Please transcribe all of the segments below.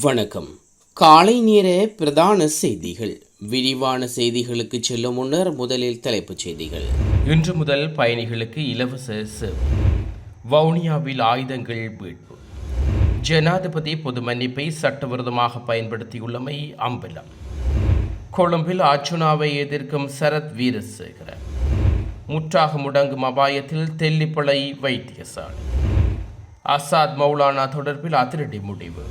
வணக்கம். காலை நேர பிரதான செய்திகள். விரிவான செய்திகளுக்கு செல்லும் முன்னர் முதலில் தலைப்புச் செய்திகள். இன்று முதல் பயணிகளுக்கு இலவச சேவை வவுனியாவில் ஆயுதங்கள் மீட்பு. ஜனாதிபதி பொது மன்னிப்பை சட்டவிரோதமாக பயன்படுத்தியுள்ளமை அம்பலம். கொழும்பில் அர்ச்சுனாவை எதிர்க்கும் சரத் வீரசேகர முற்றாக முடங்கும் அபாயத்தில் தெல்லிப்பளை வைத்தியசாலை. அசாத் மௌலானா தொடர்பில் அதிரடி முடிவு.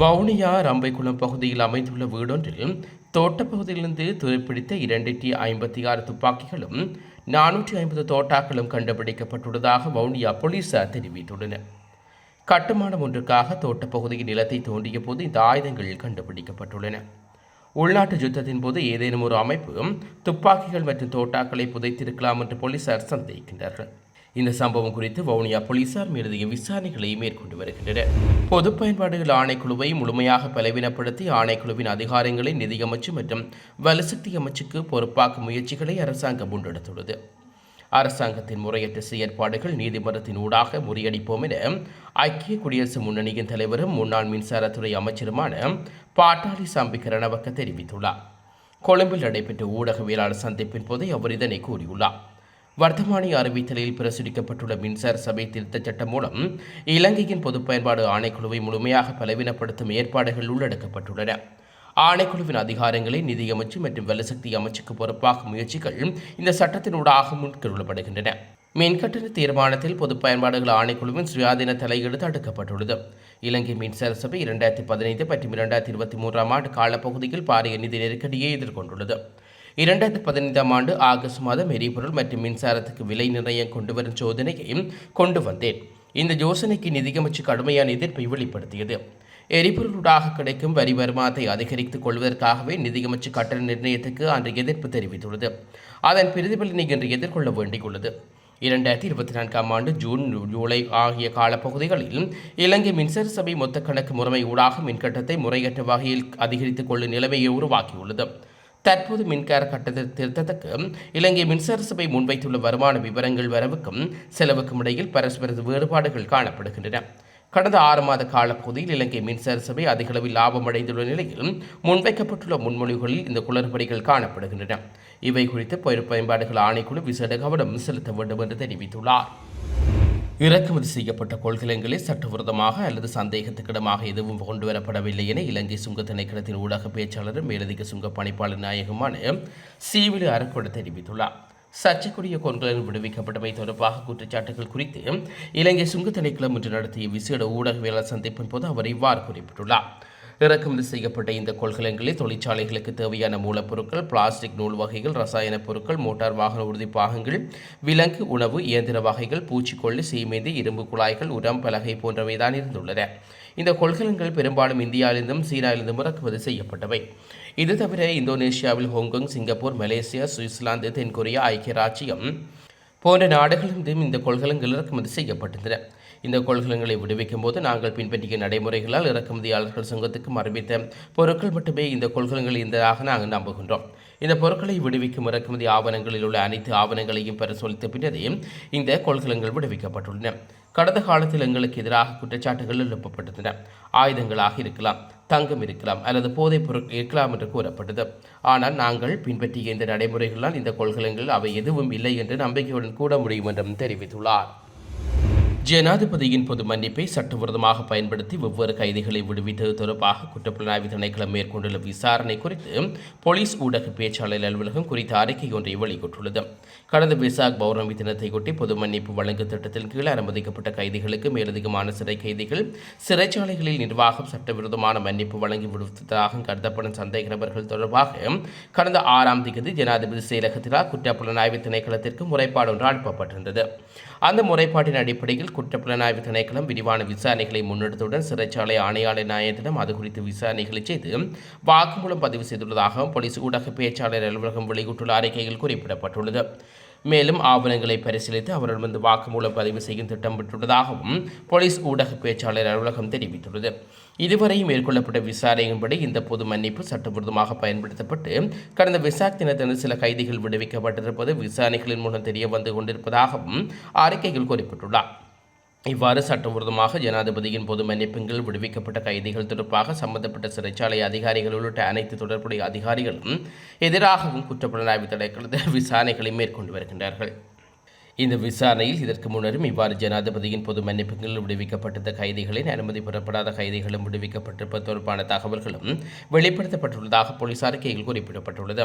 வவுனியா ரம்பைக்குளம் பகுதியில் அமைந்துள்ள வீடொன்றில் தோட்டப்பகுதியிலிருந்து துருப்பிடித்த இரண்டு டி ஐம்பத்தி ஆறு துப்பாக்கிகளும் நானூற்றி ஐம்பது தோட்டாக்களும் கண்டுபிடிக்கப்பட்டுள்ளதாக வவுனியா போலீசார் தெரிவித்துள்ளனர். கட்டுமானம் ஒன்றுக்காக தோட்டப்பகுதியின் நிலத்தை தோண்டிய போது இந்த ஆயுதங்கள் கண்டுபிடிக்கப்பட்டுள்ளன. உள்நாட்டு யுத்தத்தின் போது ஏதேனும் ஒரு அமைப்பு துப்பாக்கிகள் மற்றும் தோட்டாக்களை புதைத்திருக்கலாம் என்று போலீசார் சந்தேகிக்கின்றார்கள். இந்த சம்பவம் குறித்து வவுனியா போலீசார் மேலதிக விசாரணைகளை மேற்கொண்டு வருகின்றனர். பொது பயன்பாடுகள் ஆணைக்குழுவை முழுமையாக பலவீனப்படுத்தி ஆணைக்குழுவின் அதிகாரங்களை நிதியமைச்சு மற்றும் வலுசக்தி அமைச்சுக்கு பொறுப்பாக்கும் முயற்சிகளை அரசாங்கம் முன்னெடுத்துள்ளது. அரசாங்கத்தின் முறையற்ற செயற்பாடுகள் நீதிமன்றத்தின் ஊடாக முறியடிப்போம் என ஐக்கிய குடியரசு முன்னணியின் தலைவரும் முன்னாள் மின்சாரத்துறை அமைச்சருமான பாட்டாளி சாம்பிக்க ரணவக்க தெரிவித்துள்ளார். கொழும்பில் நடைபெற்ற ஊடகவியலாளர் சந்திப்பின் போது அவர் இதனை கூறியுள்ளார். வர்த்தமானி அறிவித்தலில் பிரசுரிக்கப்பட்டுள்ள மின்சார சபை திருத்தச் சட்டம் மூலம் இலங்கையின் பொது பயன்பாடு ஆணைக்குழுவை முழுமையாக பலவீனப்படுத்தும் ஏற்பாடுகள் உள்ளடக்கப்பட்டுள்ளன. ஆணைக்குழுவின் அதிகாரங்களை நிதியமைச்சு மற்றும் வலுசக்தி அமைச்சுக்கு பொறுப்பாகும் முயற்சிகள் இந்த சட்டத்தினூடாக முன்கொள்ளப்படுகின்றன மின்கட்டண தீர்மானத்தில் பொது பயன்பாடுகள் ஆணைக்குழுவின் சுயாதீன தலையீடு தடுக்கப்பட்டுள்ளது இலங்கை மின்சார சபை இரண்டாயிரத்தி பதினைந்து மற்றும் இரண்டாயிரத்தி இருபத்தி மூன்றாம் ஆண்டு காலப்பகுதியில் பாரிய நிதி நெருக்கடியை எதிர்கொண்டுள்ளது. இரண்டாயிரத்தி பதினைந்தாம் ஆண்டு ஆகஸ்ட் மாதம் எரிபொருள் மற்றும் மின்சாரத்துக்கு விலை நிர்ணயம் கொண்டு வரும் சோதனையை கொண்டு வந்தேன். இந்த யோசனைக்கு நிதியமைச்சு கடுமையான எதிர்ப்பை வெளிப்படுத்தியது. எரிபொருளாக கிடைக்கும் வரி வருமானத்தை அதிகரித்துக் கொள்வதற்காகவே நிதியமைச்சு கட்டண நிர்ணயத்துக்கு அன்று எதிர்ப்பு தெரிவித்துள்ளது. அதன் பிரதிபலனை இன்று எதிர்கொள்ள வேண்டியுள்ளது. இரண்டாயிரத்தி இருபத்தி நான்காம் ஆண்டு ஜூன் ஜூலை ஆகிய காலப்பகுதிகளில் இலங்கை மின்சார சபை மொத்த கணக்கு முறைமை ஊடாக மின்கட்டத்தை முறையற்ற வகையில் அதிகரித்துக் கொள்ளும் நிலைமையை உருவாக்கியுள்ளது. தற்போது மின்கார கட்டண திருத்தத்துக்கு இலங்கை மின்சார சபை முன்வைத்துள்ள வருமான விவரங்கள் வரவுக்கும் செலவுக்கும் இடையில் பரஸ்பர வேறுபாடுகள் காணப்படுகின்றன. கடந்த ஆறு மாத காலப்பகுதியில் இலங்கை மின்சார சபை அதிகளவில் லாபம் அடைந்துள்ள நிலையில் முன்வைக்கப்பட்டுள்ள முன்மொழிவுகளில் இந்த குளறுபடிகள் காணப்படுகின்றன. இவை குறித்து பயிர் பயன்பாடுகள் ஆணைக்குழு விசேட கவனம் செலுத்த வேண்டும் என்று தெரிவித்துள்ளார். இறக்குமதி செய்யப்பட்ட கொள்கலன்களை சட்டவிரோதமாக அல்லது சந்தேகத்துக்கிடமாக எதுவும் கொண்டுவரப்படவில்லை என இலங்கை சுங்க திணைக்களத்தின் ஊடக பேச்சாளரும் மேலதிக சுங்க பணிப்பாளர் நாயகமான சீவிலி அரக்கோட தெரிவித்துள்ளார். சர்ச்சைக்குரிய கொள்கலன் விடுவிக்கப்பட்டமை தொடர்பாக குற்றச்சாட்டுகள் குறித்து இலங்கை சுங்க திணைக்களம் இன்று நடத்திய விசேட ஊடகவியலாளர் சந்திப்பின் போது அவர் இவ்வாறு குறிப்பிட்டுள்ளார். இறக்குமதி செய்யப்பட்ட இந்த கொள்கலன்களில் தொழிற்சாலைகளுக்கு தேவையான மூலப்பொருட்கள் பிளாஸ்டிக் நூல் வகைகள் ரசாயன பொருட்கள் மோட்டார் வாகன உறுதி பாகங்கள் விலங்கு உணவு இயந்திர வகைகள் பூச்சிக்கொல்லி சீமேந்தி இரும்பு குழாய்கள் உரம் பலகை போன்றவைதான் இருந்துள்ளன. இந்த கொள்கலன்கள் பெரும்பாலும் இந்தியாவிலிருந்தும் சீனாவிலிருந்தும் இறக்குமதி செய்யப்பட்டவை. இது தவிர இந்தோனேஷியாவில் ஹாங்காங் சிங்கப்பூர் மலேசியா சுவிட்சர்லாந்து தென்கொரியா ஐக்கிய ராச்சியம் போன்ற நாடுகளிலிருந்தும் இந்த கொள்கலன்கள் இறக்குமதி செய்யப்பட்டிருந்தன. இந்த கொள்கலன்களை விடுவிக்கும் போது நாங்கள் பின்பற்றிய நடைமுறைகளால் இறக்குமதியாளர்கள் சங்கத்துக்கு அறிவித்த பொருட்கள் மட்டுமே இந்த கொள்கலன்கள் இருந்ததாக நாங்கள் நம்புகின்றோம். இந்த பொருட்களை விடுவிக்கும் இறக்குமதி ஆவணங்களில் உள்ள அனைத்து ஆவணங்களையும் பரிசோலித்த பின்னரே இந்த கொள்கலங்கள் விடுவிக்கப்பட்டுள்ளன. கடந்த காலத்தில் எங்களுக்கு எதிராக குற்றச்சாட்டுகள் எழுப்பப்பட்டன. ஆயுதங்களாக இருக்கலாம் தங்கம் இருக்கலாம் அல்லது போதைப் பொருட்கள் இருக்கலாம் என்று கூறப்பட்டது. ஆனால் நாங்கள் பின்பற்றிய இந்த நடைமுறைகளால் இந்த கொள்கலங்கள் அவை எதுவும் இல்லை என்று நம்பிக்கையுடன் கூட முடியும் என்றும் தெரிவித்துள்ளார். ஜனாதிபதியின் பொது மன்னிப்பை சட்டவிரோதமாக பயன்படுத்தி வெவ்வேறு கைதிகளை விடுவித்தது தொடர்பாக குற்றப்புலனாய்வு திணைக்களம் மேற்கொண்டுள்ள விசாரணை குறித்து போலீஸ் ஊடக பேச்சாளர் அலுவலகம் குறித்த அறிக்கை ஒன்றை வெளியிட்டுள்ளது. கடந்த விசாக் பௌர்ணமி தினத்தையொட்டி பொது மன்னிப்பு வழங்கும் திட்டத்தின் கீழ் அனுமதிக்கப்பட்ட கைதிகளுக்கு மேலதிகமான சிறை கைதிகள் சிறைச்சாலைகளில் நிர்வாகம் சட்டவிரோதமான மன்னிப்பு வழங்கி விடுவித்ததாக கருதப்படும் சந்தேக நபர்கள் தொடர்பாக கடந்த ஆறாம் தேதி ஜனாதிபதி செயலகத்தினால் குற்றப்புலனாய்வு திணைக்களத்திற்கு முறைப்பாடு ஒன்று அனுப்பப்பட்டிருந்தது. அந்த முறைப்பாட்டின் அடிப்படையில் குற்றப்புலனாய்வு திணைக்களம் விரிவான விசாரணைகளை முன்னெடுத்தவுடன் சிறைச்சாலை ஆணையாளர் நாயத்திடம் அது குறித்து விசாரணைகளை செய்து வாக்குமூலம் பதிவு செய்துள்ளதாக போலீஸ் ஊடக பேச்சாளர் அலுவலகம் வெளியிட்டுள்ள அறிக்கையில் குறிப்பிடப்பட்டுள்ளது. மேலும் ஆவணங்களை பரிசீலித்து அவரிடமிருந்து வாக்குமூலம் பதிவு செய்யும் திட்டமிட்டுள்ளதாகவும் போலீஸ் ஊடக பேச்சாளர் அலுவலகம் தெரிவித்துள்ளது. இதுவரை மேற்கொள்ளப்பட்ட விசாரணையின்படி இந்த பொது மன்னிப்பு சட்டவிரோதமாக பயன்படுத்தப்பட்டு கடந்த விசாக் தினத்தன்று சில கைதிகள் விடுவிக்கப்பட்டிருப்பது விசாரணைகளின் மூலம் தெரிய வந்து கொண்டிருப்பதாகவும் அறிக்கையில் குறிப்பிட்டுள்ளார். இவ்வாறு சட்டவிரோதமாக ஜனாதிபதியின் பொது மன்னிப்புகள் விடுவிக்கப்பட்ட கைதிகள் தொடர்பாக சம்பந்தப்பட்ட சிறைச்சாலை அதிகாரிகள் உள்ளிட்ட அனைத்து தொடர்புடைய அதிகாரிகளும் எதிராகவும் குற்றப்புலனாய்வு திணைக்களத்தில் விசாரணைகளை மேற்கொண்டு வருகின்றார்கள். இந்த விசாரணையில் இதற்கு முன்னரும் இவ்வாறு ஜனாதிபதியின் பொது மன்னிப்புகளில் விடுவிக்கப்பட்டிருந்த கைதிகளின் அனுமதி பெறப்படாத கைதிகளும் விடுவிக்கப்பட்டிருப்பது தொடர்பான தகவல்களும் வெளிப்படுத்தப்பட்டுள்ளதாக போலீஸ் அறிக்கையில் குறிப்பிடப்பட்டுள்ளது.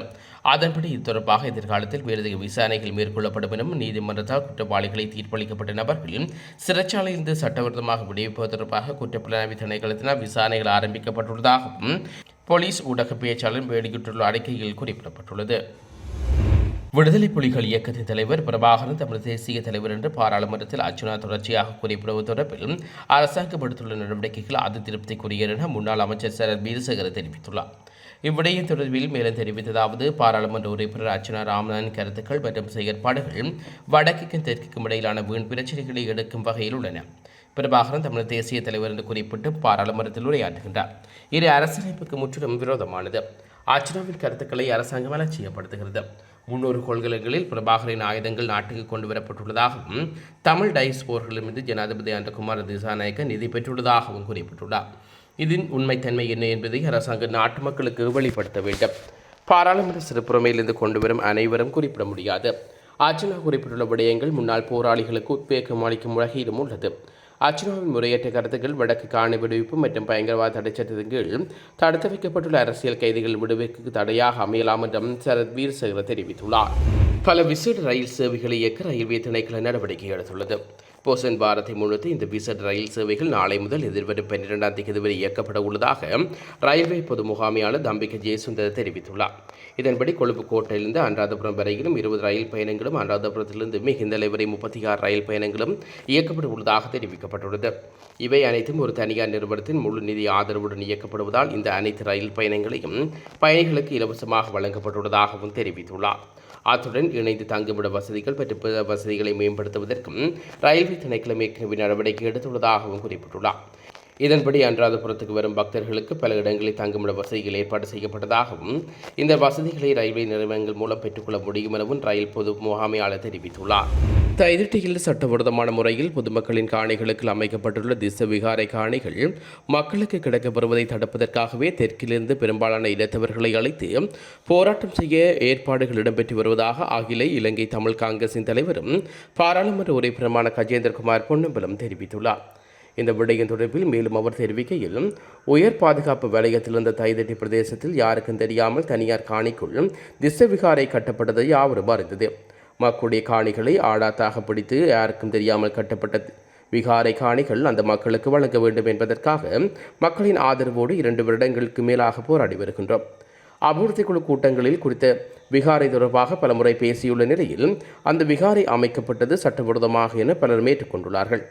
அதன்படி இது தொடர்பாக எதிர்காலத்தில் மேலதிக விசாரணைகள் மேற்கொள்ளப்படும் எனவும் நீதிமன்றத்தால் குற்றவாளிகளை தீர்ப்பளிக்கப்பட்ட நபர்கள் சிறைச்சாலையிலிருந்து சட்டவிரோதமாக விடுவிப்பது தொடர்பாக குற்றப்புலனாய்வு திணைக்களத்தினால் விசாரணைகள் ஆரம்பிக்கப்பட்டுள்ளதாகவும் போலீஸ் ஊடக பேச்சாளர் வெளியிட்டுள்ள அறிக்கையில் குறிப்பிடப்பட்டுள்ளது. விடுதலை புலிகள் இயக்கத்தின் தலைவர் பிரபாகரன் தமிழ் தேசிய தலைவர் என்று பாராளுமன்றத்தில் அர்ச்சுனா தொடர்ச்சியாக குறிப்பிடுவது தொடர்பில் அரசாங்கம் எடுத்துள்ள நடவடிக்கைகள் அது திருப்திக்குரிய என முன்னாள் அமைச்சர் சரத் வீரசேகர தெரிவித்துள்ளார். இவ்விடயம் தொடர்பில் மேலும் தெரிவித்ததாவது பாராளுமன்ற உறுப்பினர் அர்ச்சனா ராமநாதன் கருத்துக்கள் மற்றும் செயற்பாடுகள் வடக்குக்கும் தெற்குக்கும் இடையிலான வீண் பிரச்சனைகளை எடுக்கும் வகையில் உள்ளன. பிரபாகரன் தமிழ் தேசிய தலைவர் என்று குறிப்பிட்டு பாராளுமன்றத்தில் உரையாற்றுகின்றார். இது அரசமைப்புக்கு முற்றிலும் விரோதமானது. அர்ச்சனாவின் கருத்துக்களை அரசாங்கம் அலட்சியப்படுத்துகிறது. முன்னூறு கொள்கலன்களில் பிரபாகரின் ஆயுதங்கள் நாட்டுக்கு கொண்டு வரப்பட்டுள்ளதாகவும் தமிழ் டைஸ்போர்களிடமிருந்து ஜனாதிபதி அந்தகுமார் திசாநாயக்க நிதி பெற்றுள்ளதாகவும் குறிப்பிட்டுள்ளார். இதன் உண்மைத்தன்மை என்ன என்பதை அரசாங்கம் நாட்டு மக்களுக்கு வெளிப்படுத்த வேண்டும். பாராளுமன்ற சிறப்புரிமையிலிருந்து கொண்டு வரும் அனைவரும் குறிப்பிட முடியாது. அர்ச்சனா குறிப்பிட்டுள்ள விடயங்கள் முன்னாள் போராளிகளுக்கு உத்வேகம் அளிக்கும் வகையிலும் உள்ளது. அர்ச்சனாவின் முறையற்ற கருத்துக்கள் வடக்கு காணி விடுவிப்பு மற்றும் பயங்கரவாத தடை சட்டத்தின் கீழ் தடுத்து வைக்கப்பட்டுள்ள அரசியல் கைதிகள் விடுவிக்கு தடையாக அமையலாம் என்றும் சரத் வீரசேகர தெரிவித்துள்ளார். பல விசேட ரயில் சேவைகளை இயக்க ரயில்வே திணைக்கள நடவடிக்கை எடுத்துள்ளது. போசன் பாரத்தை முன்னிட்டு இந்த விசேட ரயில் சேவைகள் நாளை முதல் எதிர்வரும் பன்னிரெண்டாம் தேதி வரை இயக்கப்பட உள்ளதாக ரயில்வே பொது முகாமையாளர் தம்பிக்க ஜெயசுந்தர் தெரிவித்துள்ளார். இதன்படி கொழும்பு கோட்டையிலிருந்து அனுராதபுரம் வரையிலும் இருபது ரயில் பயணங்களும் அனுராதபுரத்திலிருந்து மிகுந்தலை வரை முப்பத்தி ஆறு ரயில் பயணங்களும் இயக்கப்பட உள்ளதாக தெரிவிக்கப்பட்டுள்ளது. இவை அனைத்தும் ஒரு தனியார் நிறுவனத்தின் முழு நிதி ஆதரவுடன் இயக்கப்படுவதால் இந்த அனைத்து ரயில் பயணங்களையும் பயணிகளுக்கு இலவசமாக வழங்கப்பட்டுள்ளதாகவும் தெரிவித்துள்ளார். அத்துடன் இணைந்து தங்குமிட வசதிகள் மற்றும் பிற வசதிகளை மேம்படுத்துவதற்கும் ரயில்வே திணைக்களம் ஏற்கனவே நடவடிக்கை எடுத்துள்ளதாகவும் குறிப்பிட்டுள்ளார். இதன்படி அன்றாதபுரத்துக்கு வரும் பக்தர்களுக்கு பல இடங்களில் தங்குமிட வசதிகள் ஏற்பாடு செய்யப்பட்டதாகவும் இந்த வசதிகளை ரயில்வே நிறுவனங்கள் மூலம் பெற்றுக்கொள்ள முடியும் எனவும் ரயில் பொது முகாமையாளர் தெரிவித்துள்ளார். தைதிட்டியில் சட்டவிரோதமான முறையில் பொதுமக்களின் காணிகளுக்கு அமைக்கப்பட்டுள்ள திச விகாரை காணிகள் மக்களுக்கு கிடைக்கப்பெறுவதை தடுப்பதற்காகவே தெற்கிலிருந்து பெரும்பாலான இனத்தவர்களை அழைத்து போராட்டம் செய்ய ஏற்பாடுகள் இடம்பெற்று வருவதாக அகில இலங்கை தமிழ் காங்கிரசின் தலைவரும் பாராளுமன்ற உறுப்பினருமான கஜேந்திரகுமார் பொன்னம்பலம் தெரிவித்துள்ளார். இந்த விடயம் தொடர்பில் மேலும் அவர் தெரிவிக்கையில் உயர் பாதுகாப்பு வலயத்தில் இருந்த தைதட்டி பிரதேசத்தில் யாருக்கும் தெரியாமல் தனியார் காணிக்குள் திசவிகாரை கட்டப்பட்டதை யாவரும் அறிந்தது. மக்களுடைய காணிகளை ஆடாத்தாக பிடித்து யாருக்கும் தெரியாமல் கட்டப்பட்ட விகாரை காணிகள் அந்த மக்களுக்கு வழங்க வேண்டும் என்பதற்காக மக்களின் ஆதரவோடு இரண்டு வருடங்களுக்கு மேலாக போராடி வருகின்றோம். அபிவிருத்தி குழு கூட்டங்களில் குறித்த விகாரை தொடர்பாக பலமுறை பேசியுள்ள நிலையில் அந்த விகாரை அமைக்கப்பட்டது சட்டவிரோதமாக என பலரும் ஏற்றுக்கொண்டுள்ளார்கள்.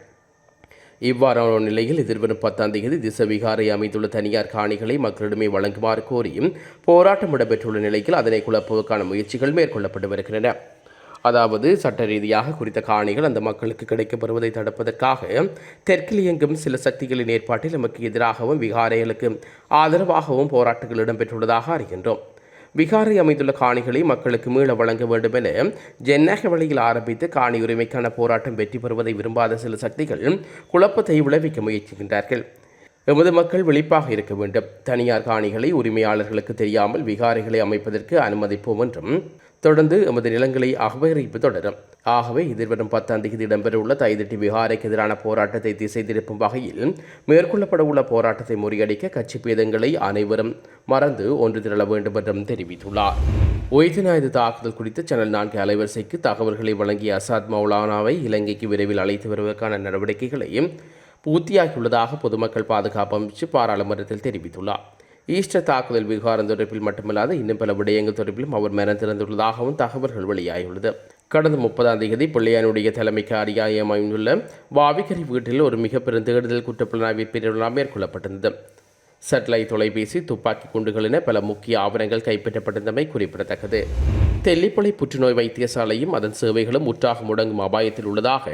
இவ்வாறான நிலையில் எதிர்வரும் பத்தாம் தேதி திச விகாரை தனியார் காணிகளை மக்களிடமே வழங்குமாறு கோரியும் போராட்டம் இடம்பெற்றுள்ள நிலையில் அதனை குழப்புவதற்கான முயற்சிகள் மேற்கொள்ளப்பட்டு வருகின்றன. அதாவது சட்ட ரீதியாக குறித்த காணிகள் அந்த மக்களுக்கு கிடைக்கப்பெறுவதை தடுப்பதற்காக தெற்கில் இயங்கும் சில சக்திகளின் ஏற்பாட்டில் நமக்கு எதிராகவும் விகாரைகளுக்கு ஆதரவாகவும் போராட்டங்கள் இடம்பெற்றுள்ளதாக அறிகின்றோம். விகாரை அமைந்துள்ள காணிகளை மக்களுக்கு மீள வழங்க வேண்டும் என ஜனநாயக வழியில் ஆரம்பித்து காணி உரிமைக்கான போராட்டம் வெற்றி பெறுவதை விரும்பாத சில சக்திகள் குழப்பத்தை விளைவிக்க முயற்சிக்கின்றார்கள். எமது மக்கள் விழிப்பாக இருக்க வேண்டும். தனியார் காணிகளை உரிமையாளர்களுக்கு தெரியாமல் விகாரைகளை அமைப்பதற்கு அனுமதிப்போம் என்றும் தொடர்ந்து எமது நிலங்களை அபகரிப்பு தொடரும். ஆகவே எதிர்வரும் பத்தாம் தேதி இடம்பெறவுள்ள தைதிட்டி விகாரைக்கு எதிரான போராட்டத்தை திசை திருப்பும் வகையில் மேற்கொள்ளப்படவுள்ள போராட்டத்தை முறியடிக்க கட்சி பேதங்களை அனைவரும் மறந்து ஒன்று திரள வேண்டும் என்றும் தெரிவித்துள்ளார். உயிர்த்தினாயுத தாக்குதல் குறித்து சேனல் நான்கு அலைவரிசைக்கு தகவல்களை வழங்கிய அசாத் மௌலானாவை இலங்கைக்கு விரைவில் அழைத்து வருவதற்கான நடவடிக்கைகளையும் பூர்த்தியாகியுள்ளதாக பொதுமக்கள் பாதுகாப்பு அமைச்சு பாராளுமன்றத்தில் தெரிவித்துள்ளார். ஈஸ்டர் தாக்குதல் விவகாரம் தொடர்பில் மட்டுமல்லாது இன்னும் பல விடயங்கள் தொடர்பிலும் அவர் மனம் திறந்துள்ளதாகவும் தகவல்கள் வெளியாகியுள்ளது. கடந்த முப்பதாம் தேதி பிள்ளையானுடைய தலைமைக்கு அரியாயம் அமைந்துள்ள வாவிக்கரை வீட்டில் ஒரு மிக பெரும் தேடுதல் குற்றப்புலனாய்வு பிரிவுலாம் மேற்கொள்ளப்பட்டிருந்தது. சேட்டலைட் தொலைபேசி துப்பாக்கி குண்டுகள் என பல முக்கிய ஆவணங்கள் கைப்பற்றப்பட்டிருந்தமை குறிப்பிடத்தக்கது. தெல்லிப்பளை புற்றுநோய் வைத்தியசாலையும் அதன் சேவைகளும் முற்றாக முடங்கும் அபாயத்தில் உள்ளதாக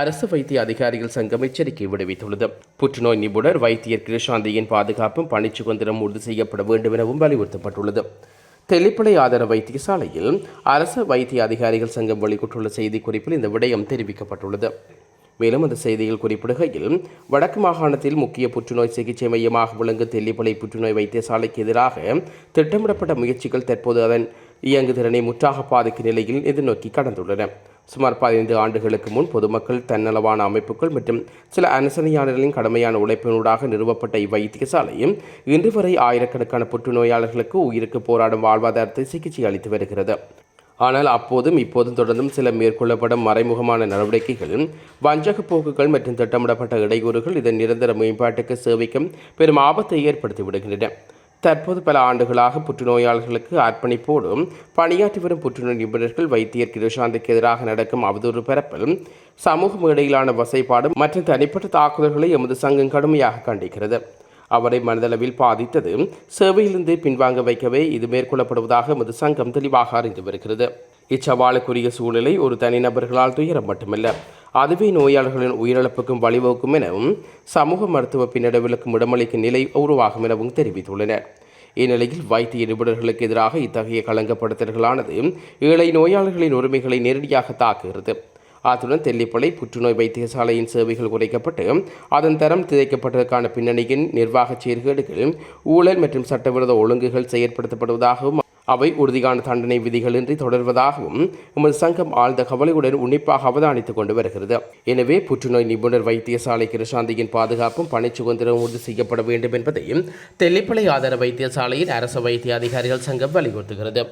அரசு வைத்திய அதிகாரிகள் சங்கம் எச்சரிக்கை விடுவித்துள்ளது. புற்றுநோய் நிபுணர் வைத்தியர் கிருஷாந்தியின் பாதுகாப்பும் பணிச்சுதந்திரம் உறுதி செய்யப்பட வேண்டும் எனவும் வலியுறுத்தப்பட்டுள்ளது. தெல்லிப்பளை ஆதார வைத்தியசாலையில் அரசு வைத்திய அதிகாரிகள் சங்கம் வெளியிட்டுள்ள செய்திக்குறிப்பில் இந்த விடயம் தெரிவிக்கப்பட்டுள்ளது. மேலும் அந்த செய்தியில் குறிப்பிடுகையில் வடக்கு மாகாணத்தில் முக்கிய புற்றுநோய் சிகிச்சை மையமாக விளங்கும் தெல்லிப்பளை புற்றுநோய் வைத்தியசாலைக்கு எதிராக திட்டமிடப்பட்ட முயற்சிகள் தற்போது அதன் இயங்குதிறனை முற்றாக பாதிக்கும் நிலையில் எதிர்நோக்கி கடந்துள்ளன. சுமார் பதினைந்து ஆண்டுகளுக்கு முன் பொதுமக்கள் தன்னலவான அமைப்புகள் மற்றும் சில அனுசரணையாளர்களின் கடமையான உழைப்பினூடாக நிறுவப்பட்ட இவ்வைத்தியசாலையும் இன்று வரை ஆயிரக்கணக்கான புற்றுநோயாளர்களுக்கு உயிருக்கு போராடும் வாழ்வாதாரத்தை சிகிச்சை அளித்து வருகிறது. ஆனால் அப்போதும் இப்போதும் தொடர்ந்தும் சில மேற்கொள்ளப்படும் மறைமுகமான நடவடிக்கைகளும் வஞ்சக போக்குகள் மற்றும் திட்டமிடப்பட்ட இடையூறுகள் இதன் நிரந்தர மேம்பாட்டுக்கு சேவைக்கும் பெரும் ஆபத்தை ஏற்படுத்தி விடுகின்றன. தற்போது பல ஆண்டுகளாக புற்றுநோயாளர்களுக்கு அர்ப்பணிப்போடும் பணியாற்றி வரும் புற்றுநோய் நிபுணர்கள் வைத்தியர் கிருஷாந்துக்கு எதிராக நடக்கும் அவதூறு பரப்பல் சமூக இடையிலான வசைப்பாடு மற்றும் தனிப்பட்ட தாக்குதல்களை எமது சங்கம் கடுமையாக கண்டிக்கிறது. அவரை மனதளவில் பாதித்தது. சேவையிலிருந்து பின்வாங்க வைக்கவே இது மேற்கொள்ளப்படுவதாக எமது சங்கம் தெளிவாக அறிந்து வருகிறது. இச்சவாலுக்குரிய சூழ்நிலை ஒரு தனிநபர்களால் துயரம் மட்டுமல்ல. அதுவே நோயாளர்களின் உயிரிழப்புக்கும் வழிவகுக்கும் எனவும் சமூக மருத்துவ பின்னடைவுகளுக்கும் இடமளிக்கும் நிலை உருவாகும் எனவும் தெரிவித்துள்ளனர். இந்நிலையில் வைத்திய நிபுணர்களுக்கு எதிராக இத்தகைய களங்கப்படுத்தல்களானது ஏழை நோயாளர்களின் உரிமைகளை நேரடியாக தாக்குகிறது. அத்துடன் தெல்லிப்பளை புற்றுநோய் வைத்தியசாலையின் சேவைகள் குறைக்கப்பட்டு அதன் தரம் திதைக்கப்பட்டதற்கான பின்னணியின் நிர்வாக சீர்கேடுகள் ஊழல் மற்றும் சட்டவிரோத ஒழுங்குகள் செயற்படுத்தப்படுவதாகவும் அவை உறுதியான தண்டனை விதிகளின்றி தொடர்வதாகவும் எமது சங்கம் ஆழ்ந்த கவலையுடன் உன்னிப்பாக அவதானித்துக் கொண்டு வருகிறது. எனவே புற்றுநோய் நிபுணர் வைத்தியசாலை கிருஷாந்தியின் பாதுகாப்பும் பணி சுதந்திரம் உறுதி செய்யப்பட வேண்டும் என்பதையும் தெல்லிப்பளை ஆதார வைத்தியசாலையின் அரசு வைத்திய அதிகாரிகள் சங்கம் வலியுறுத்துகிறது.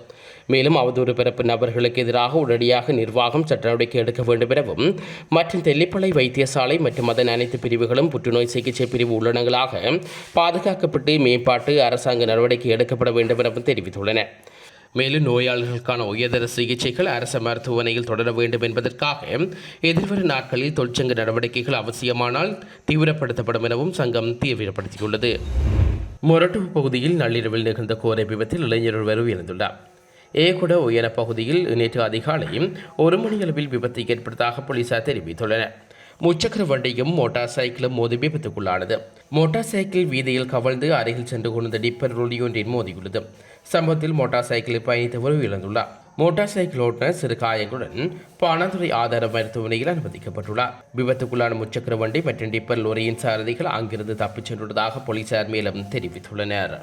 மேலும் அவதூறு பிறப்பு நபர்களுக்கு எதிராக உடனடியாக நிர்வாகம் சட்ட நடவடிக்கை எடுக்க வேண்டும் எனவும் மற்றும் தெல்லிப்பளை வைத்தியசாலை மற்றும் அதன் அனைத்து பிரிவுகளும் புற்றுநோய் சிகிச்சை பிரிவு உள்ளடங்களாக பாதுகாக்கப்பட்டு மேம்பாட்டு அரசாங்க நடவடிக்கை எடுக்கப்பட வேண்டும் எனவும் தெரிவித்துள்ளன. மேலும் நோயாளிகளுக்கான உயர்தர சிகிச்சைகள் அரசு மருத்துவமனையில் தொடர வேண்டும் என்பதற்காக எதிர்வரும் நாட்களில் தொழிற்சங்க நடவடிக்கைகள் அவசியமானால் தீவிரப்படுத்தப்படும் எனவும் சங்கம் தீவிரப்படுத்தியுள்ளது. மொரட்டுவ பகுதியில் நள்ளிரவில் நிகழ்ந்த கோரை விபத்தில் இளைஞர் ஒருவர் உயிர்ந்துள்ளார் ஏகுட உயர பகுதியில் நேற்று அதிகாலையும் ஒரு மணியளவில் விபத்து ஏற்பட்டதாக போலீசார் தெரிவித்துள்ளனர். முச்சக்கர வண்டியும் மோட்டார் சைக்கிளும் மோதி விபத்துக்குள்ளானது. மோட்டார் சைக்கிள் வீதியில் கவழ்ந்து அருகில் சென்று கொண்ட டிப்பர் ஒன்றின் மோதியுள்ளது சம்பவத்தில் மோட்டார் சைக்கிளில் பயணித்தவர் இழந்துள்ளார் மோட்டார் சைக்கிள் ஓட்டுநர் சிறு காயங்களுடன் பானாதுறை ஆதார மருத்துவமனையில் அனுமதிக்கப்பட்டுள்ளார். விபத்துக்குள்ளான முச்சக்கர வண்டி மற்றும் டிப்பர் லோரியின் சாரதிகள் அங்கிருந்து தப்பிச் சென்றுள்ளதாக போலீசார் மேலும் தெரிவித்துள்ளனர்.